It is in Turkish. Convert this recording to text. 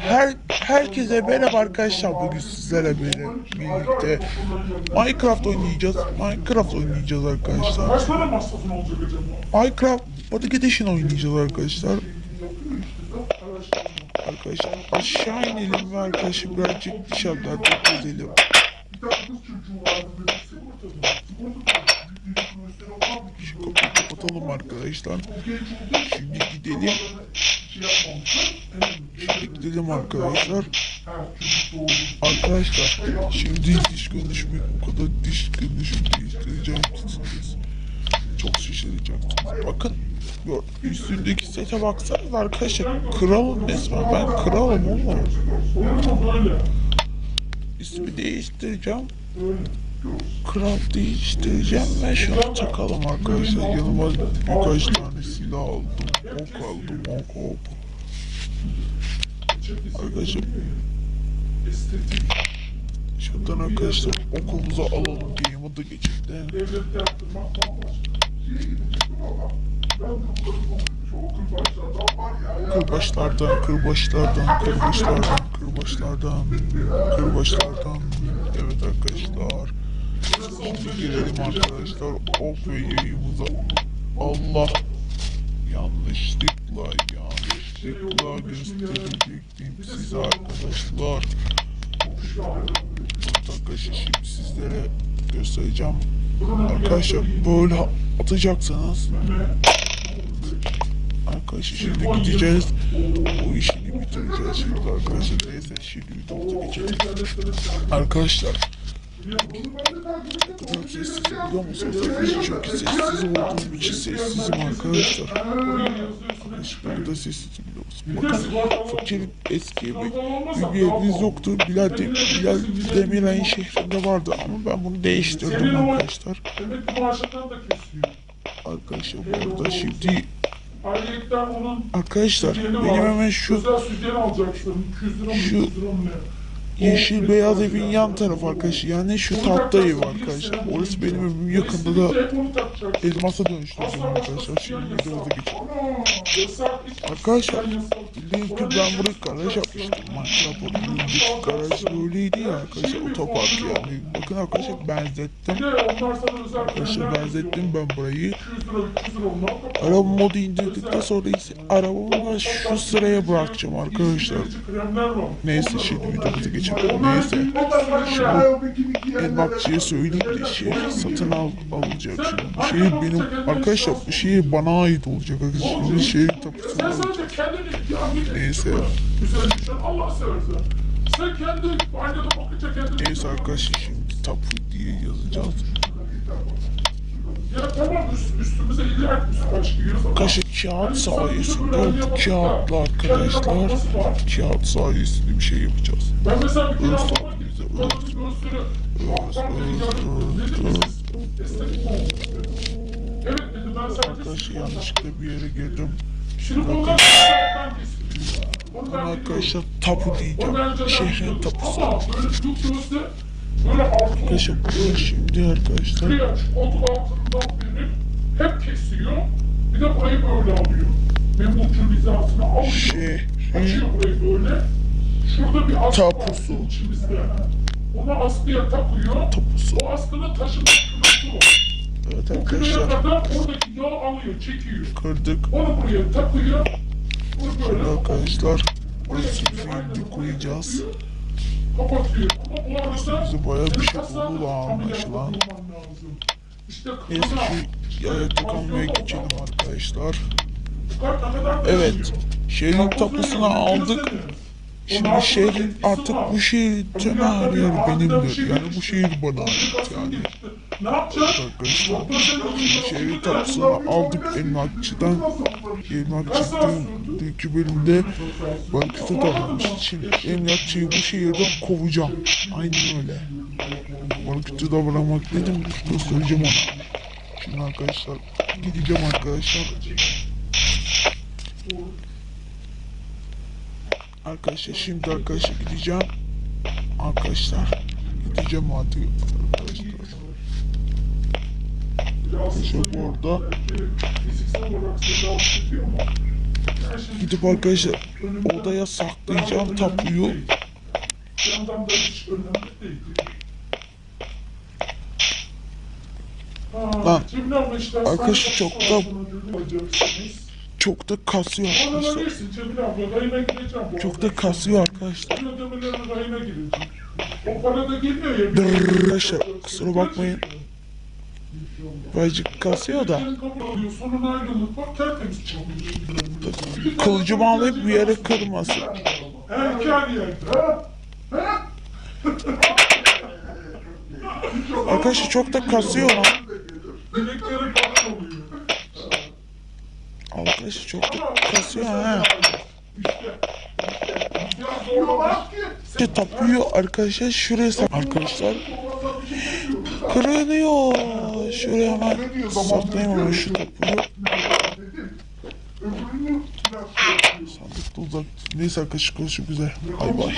Her herkese merhaba arkadaşlar bugün sizlerle birlikte Minecraft oynayacağız. Minecraft oynayacağız arkadaşlar. Minecraft Body Edition oynayacağız arkadaşlar. Arkadaşlar aşağı inelim ve arkadaşlar birazcık dışarıdan gezelim. Şu kapıyı kapatalım arkadaşlar. Şimdi gidelim. Gidelim arkadaşlar. Arkadaşlar şimdi diş konuşmayı o kadar diş konuşup değiştireceğim. Çok şaşıracaksınız. Bakın üstündeki sete baksanız arkadaşlar kralım resmen ben kralım oğlum. İsmi değiştireceğim. Kral değiştireceğim ve şunu takalım arkadaşlar. Yanıma birkaç tane silah aldım. Ok aldım ok ok. Arkadaşlar şuradan arkadaşlar okumuzu alalım. Game'ı da geçirdi. Devlette yaptırmak bambaşka. Şeye gidecektim ama. Ben de kırbaçlardan. Kırbaçlardan, kırbaçlardan, kırbaçlardan, kırbaçlardan. Şimdi girelim arkadaşlar. Ve yayımıza. Allah. Yanlışlıkla, yanlışlıkla gösterecektim size arkadaşlar. Arkadaşlar şimdi sizlere göstereceğim. Arkadaşlar böyle atacaksınız. Arkadaşlar şimdi gideceğiz. O işini bitireceğiz şimdi arkadaşlar. Neyse şimdi videomuza geçelim. Arkadaşlar. Çok sessiz biliyor musunuz? Çok sessiz olduğum için sessizim arkadaşlar. Arkadaşlar ben de sessizim biliyor musun? Bakın fakirin eski bir, bir yeriniz yoktu. Bilal, de, Bilal Demiray'ın şehrinde vardı ama ben bunu değiştirdim arkadaşlar. Arkadaşlar burada şimdi Arkadaşlar benim hemen şu Özel sütyeni alacaksın. 200 lira mı Şu- 200 lira mı ne? yeşil beyaz evin yan tarafı arkadaşlar. Yani şu tahta ev arkadaşlar. Orası benim evimin yakında da elmasa dönüştürdüm arkadaşlar. Şimdi videomuza geçelim. Arkadaşlar bildiğiniz gibi ben buraya garaj yapmıştım. Minecraft oyunundaki garaj böyleydi ya arkadaşlar. Otopark yani. Bakın arkadaşlar benzettim. Arkadaşlar benzettim ben burayı. 200 lira 300 lira onlar da Araba modu indirdikten sonra ise arabamı ben şu sıraya bırakacağım arkadaşlar. Neyse şimdi videomuza geçelim. Neyse. Şimdi emlakçıya söyleyeyim de şey satın al alacak şimdi. Bu şehir benim arkadaşlar bu şehir bana ait olacak. arkadaşlar. Şimdi şehir tapusu olacak. Neyse. Neyse arkadaşlar şimdi tapu diye yazacağız. Ya tamam üst, üstümüze illa et üst kaç giyiyoruz ama. Arkadaşlar kağıt sayesinde kağıtlı arkadaşlar kağıt sayesinde bir şey yapacağız. Ben mesela bir kere olmuş dedi. Evet dedi ben sadece Arkadaşlar yanlışlıkla bir yere girdim. Şimdi bunlar arkadaşlar tapu diyeceğim. Şehrin tapusu. Ama böyle böyle altın Arkadaşlar şimdi arkadaşlar koltuk altından verip hep kesiyor. Bir de burayı böyle alıyor. Memnunçun hizasını alıyor. Şey, Açıyor burayı böyle. Şurada bir askı Tapusu. var içimizde. Onu askıya takıyor. tapusu. O askının taşında küresi var. Evet O arkadaşlar kadar oradaki yağı alıyor, çekiyor. kırdık. Onu buraya takıyor. Bunu böyle Arkadaşlar burası filmde koyacağız. Bize bayağı bir şey ameliyat anlaşılan. Neyse şu ayakta kalmaya geçelim arkadaşlar. Evet şehrin tapusunu aldık. Şimdi şehrin artık bu şehrin tüm yer benimdir. Yani bu şehir bana ait yani. Ne? Arkadaşlar şehrin tapusunu aldık emlakçıdan. Emlakçı dünkü bölümde bankası davranmış. Şimdi emlakçıyı bu şehirden kovacağım. Aynen öyle. Bankası davranmak nedir? Göstereceğim ona. Şimdi arkadaşlar gideceğim arkadaşlar. Arkadaşlar şimdi arkadaşlar gideceğim. Arkadaşlar gideceğim artık arkadaşlar. Arkadaşlar ediyor ama Gidip arkadaşlar odaya saklayacağım tapuyu. Lan, Cemile abla işte arkadaş sen çok da-. Çok da kasıyor arkadaşlar. Çok da kasıyor arkadaşlar. O para da geliyor ya. Arkadaşlar kusura bakmayın. Birazcık kasıyor da. Senin kabul alıyor. Sonuna ayrılık var tertemiz çalıyor. Kılıcımı alıp bir yere kırmasın. Arkadaşlar çok da kasıyor lan. Arkadaşlar çok da kasıyor ha. İşte tapuyu arkadaşlar şuraya. Arkadaşlar kırılıyor. Şuraya hemen saklayayım hemen şu tapuyu. Sandıkta uzak. Neyse arkadaşlar konuşup güzel. Bay bay.